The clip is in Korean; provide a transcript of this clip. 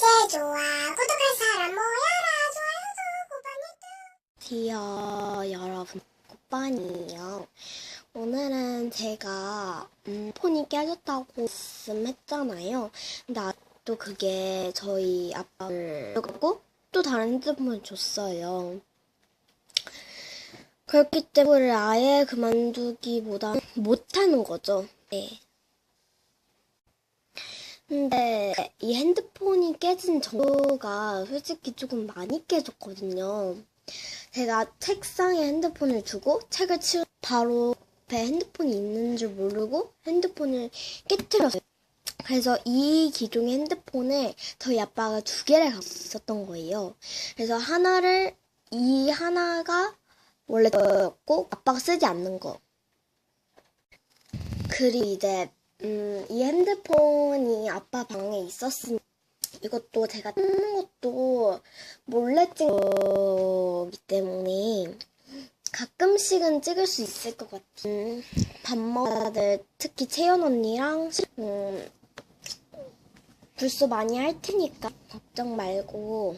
제제 좋아 구독할 사람 모여라 좋아요도 9번이도 디어 여러분, 오빠니에요. 오늘은 제가 음, 폰이 깨졌다고 말씀했잖아요. 근데 아- 또 그게 저희 아빠를 갖고 또 다른 핸드폰을 줬어요. 그렇기 때문에 아예 그만두기보다 못하는 거죠. 네. 근데 이 핸드폰이 깨진 정도가 솔직히 조금 많이 깨졌거든요. 제가 책상에 핸드폰을 두고 책을 치우 바로 옆에 핸드폰이 있는 줄 모르고 핸드폰을 깨뜨렸어요. 그래서 이 기종의 핸드폰을 저희 아빠가 두 개를 갖고 있었던 거예요. 그래서 하나를 이 하나가 원래 저였고 아빠가 쓰지 않는 거. 그리고 이제 음, 이 핸드폰이 아빠 방에 있었으니 이것도 제가 찍는 것도 몰래 찍은 거기 때문에 가끔씩은 찍을 수 있을 것 같은 밥 먹다들 특히 채연 언니랑 음, 불소 많이 할 테니까 걱정 말고